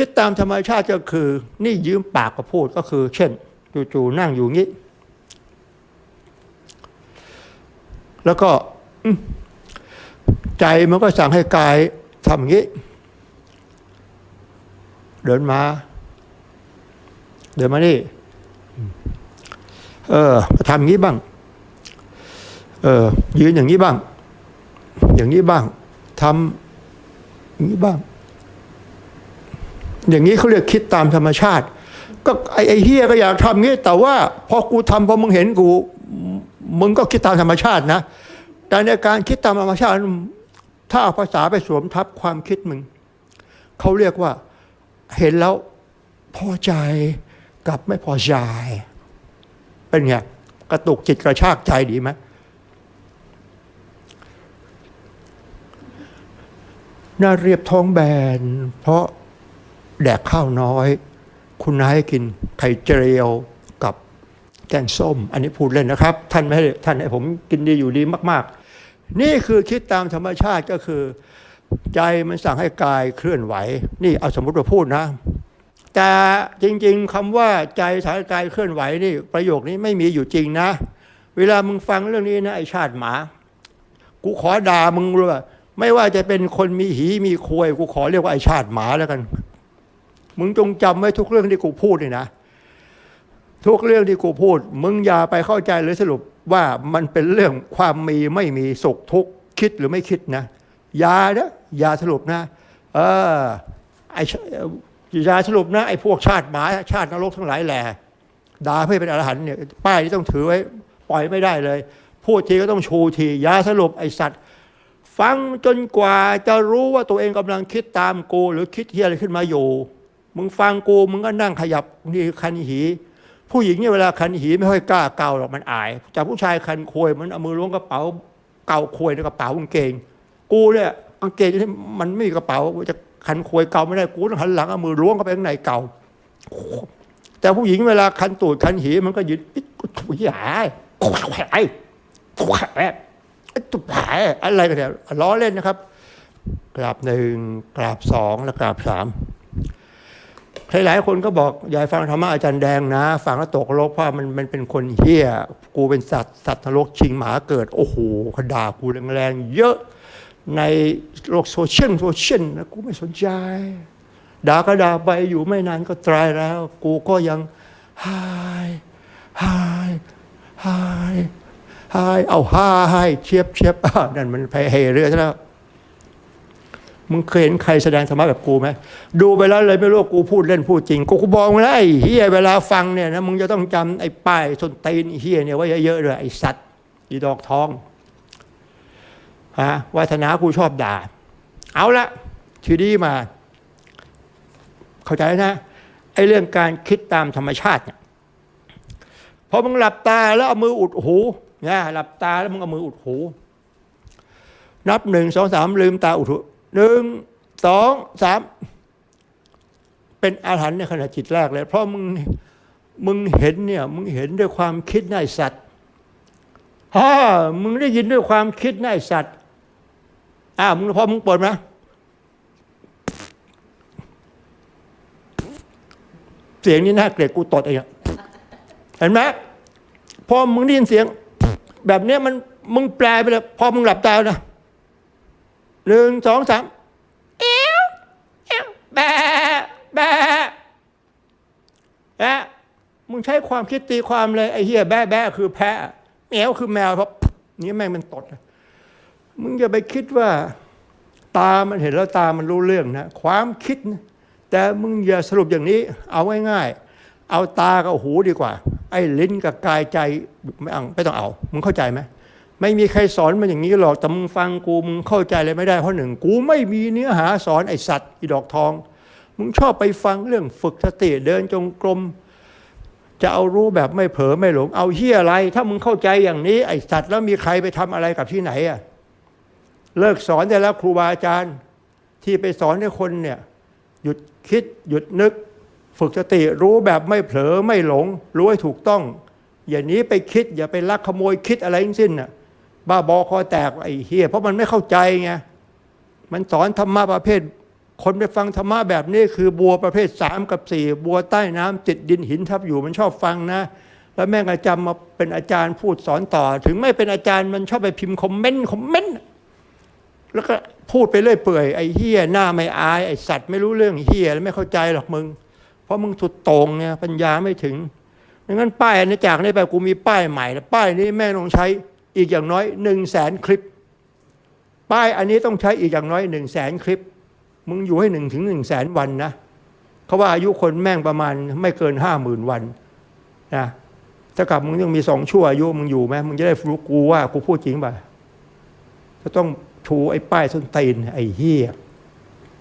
คิดตามธรรมชาติก็คือ นี่ยืมปากก็พูดก็คือ เช่นจู่ๆนั่งอยู่งี้ แล้วก็ใจมันก็สั่งให้กายทำอย่างนี้ เดินมา เดินมานี่ เออทำอย่างนี้บ้าง เออยืนอย่างนี้บ้าง อย่างนี้บ้างทำอย่างนี้บ้าง อย่างนี้เขาเรียกคิดตามธรรมชาติ ก็ไอ้ไอ้เฮียก็อยากทำงี้ แต่ว่าพอกูทำพอมึงเห็นกู มึงก็คิดตามธรรมชาตินะ แต่ในการคิดตามธรรมชาติ ถ้าเอาภาษาไปสวมทับความคิดมึงเขาเรียกว่าเห็นแล้วพอใจกับไม่พอใจ เป็นไงกระตุกจิตกระชากใจดีไหมหน้าเรียบท้องแบน เพราะ แดกข้าวน้อย คุณนายให้กินไข่เจียวกับแกงส้ม อันนี้พูดเล่นนะครับ ท่านไม่ท่านให้ผมกินดีอยู่ดีมาก ๆ นี่คือคิดตามธรรมชาติก็คือ ใจมันสั่งให้กายเคลื่อนไหว นี่เอาสมมติว่าพูดนะ แต่จริง ๆคำว่าใจสั่งให้กายเคลื่อนไหวนี่ ประโยคนี้ไม่มีอยู่จริงนะ เวลามึงฟังเรื่องนี้นะไอชาติหมา กูขอด่ามึงเลยว่าไม่ว่าจะเป็นคนมีหีมีควยกูขอเรียกว่าไอชาติหมาแล้วกัน มึงจงจำไว้ทุกเรื่องที่กูพูดนี่นะ ทุกเรื่องที่กูพูด มึงอย่าไปเข้าใจหรือสรุปว่ามันเป็นเรื่องความมีไม่มีสุขทุกข์คิดหรือไม่คิดนะอย่านะอย่าสรุปนะ เออไออย่าสรุปนะไอพวกชาติหมาชาตินรกทั้งหลายแหล่ด่าเพื่อเป็นอรหันต์เนี่ยป้ายที่ต้องถือไว้ปล่อยไม่ได้เลย พูดทีก็ต้องชูทีอย่าสรุปไอสัตว์ฟังจนกว่าจะรู้ว่าตัวเองกำลังคิดตามกูหรือคิดเฮียอะไรขึ้นมาอยู่ มึงฟังกูมึงก็นั่งขยับนี่คันหี ผู้หญิงเนี่ยเวลาคันหีไม่ค่อยกล้าเกาหรอกมันอายจากผู้ชายคันควยมันเอามือล้วงกระเป๋าเกาควยในกระเป๋ากางเกง กูเนี่ยกางเกงที่มันไม่มีกระเป๋าจะคันควยเกาไม่ได้กูต้องหันหลังเอามือล้วงเข้าไปข้างในเกาแต่ผู้หญิงเวลาคันตูดคันหีมันก็ยืนปิ๊กถุยหายแขวแขวตุบหายอะไรกันเนี่ยล้อเล่นนะครับกราบหนึ่งกราบสองและกราบสาม หลายๆคนก็บอกอย่าฟังธรรมะอาจารย์แดงนะ ฟังแล้วตกนรกเพราะมันมันเป็นคนเฮี้ย กูเป็นสัตว์สัตว์นรกชิงหมาเกิด โอ้โหขาด่ากูแรงๆเยอะในโลกโซเชียลโซเชียลนะกูไม่สนใจด่าก็ด่าไปอยู่ไม่นานก็ตายแล้ว กูก็ยังหายหายหายหายเอาหายเชียบเชียบนั่นมันไปเฮเรือแล้ว มึงเคยเห็นใครแสดงธรรมะแบบกูไหมดูไปแล้วเลยไม่รู้กูพูดเล่นพูดจริง กูกูบอกมึงแล้วไอ้เฮียเวลาฟังเนี่ยนะมึงจะต้องจำไอ้ป้ายส้นตีนเฮียเนี่ยไว้เยอะๆเลยไอ้สัตว์อีดอกทองฮะวัฒนากูชอบด่า เอาละทีนี้มา เข้าใจนะไอ้เรื่องการคิดตามธรรมชาติเนี่ยพอมึงหลับตาแล้วเอามืออุดหูนะหลับตาแล้วมึงเอามืออุดหู นับหนึ่งสองสามลืมตาอุดหู หนึ่งสองสามเป็นอาถรรพ์ในขณะจิตแรกเลย เพราะมึงมึงเห็นเนี่ย มึงเห็นด้วยความคิดนายสัตว์ฮ่ามึงได้ยินด้วยความคิดนายสัตว์อ้าวมึงพอมึงปิดไหมเสียงนี้น่าเกลียดกูตดเองอะเห็นไหมพอมึงได้ยินเสียง แบบเนี้ยมันมึงแปลไปเลยพอมึงหลับตานะ หนึ่งสองสามเอวเอวแบะแบะแบะมึงใช้ความคิดตีความเลยไอ้เหี้ยแบะแบะคือแพะแมวคือแมวเพราะนี่แม่งมันตดนะมึงอย่าไปคิดว่า ตามันเห็นแล้วตามันรู้เรื่องนะความคิดนะแต่มึงอย่าสรุปอย่างนี้ เอาง่ายๆเอาตากับหูดีกว่า ไอ้ลิ้นกับกายใจไม่เอาไม่ต้องเอามึงเข้าใจไหม ไม่มีใครสอนมันอย่างนี้หรอกแต่มึงฟังกูมึงเข้าใจเลยไม่ได้เพราะหนึ่งกูไม่มีเนื้อหาสอนไอสัตว์อีดอกทอง มึงชอบไปฟังเรื่องฝึกสติเดินจงกรม จะเอารู้แบบไม่เผลอไม่หลง เอาเฮียอะไร ถ้ามึงเข้าใจอย่างนี้ไอสัตว์แล้วมีใครไปทำอะไรกับที่ไหนอะเลิกสอนได้แล้วครูบาอาจารย์ ที่ไปสอนให้คนเนี่ยหยุดคิดหยุดนึก ฝึกสติรู้แบบไม่เผลอไม่หลง รู้ให้ถูกต้อง อย่านี้ไปคิดอย่าไปลักขโมยคิดอะไรทั้งสิ้นน่ะ บ้าบอคอแตกไอ้เฮียเพราะมันไม่เข้าใจไงมันสอนธรรมะประเภท คนไปฟังธรรมะแบบนี้คือบัวประเภทสามกับสี่บัวใต้น้ำติดดินหินทับอยู่มันชอบฟังนะ แล้วแม่งอาจารย์มาเป็นอาจารย์พูดสอนต่อ ถึงไม่เป็นอาจารย์มันชอบไปพิมพ์คอมเมนต์คอมเมนต์แล้วก็พูดไปเรื่อยเปื่อยไอ้เฮียหน้าไม่อายไอ้สัตว์ไม่รู้เรื่องเฮียแล้วไม่เข้าใจหรอกมึง เพราะมึงสุดโต่งเนี่ยปัญญาไม่ถึงงั้นป้ายอันนี้จากนี้ไปกูมีป้ายใหม่แล้วป้ายนี้แม่งต้องใช้ อีกอย่างน้อยหนึ่งแสนคลิป ป้ายอันนี้ต้องใช้อีกอย่างน้อยหนึ่งแสนคลิป มึงอยู่ให้หนึ่งถึงหนึ่งแสนวันนะเขาว่าอายุคนแม่งประมาณไม่เกินห้าหมื่นวันนะถ้ากับมึงยังมีสองชั่วอายุมึงอยู่ไหมมึงจะได้รู้กูว่ากูพูดจริงป่ะจะต้องชูไอ้ป้ายส้นตีนไอ้เหี้ย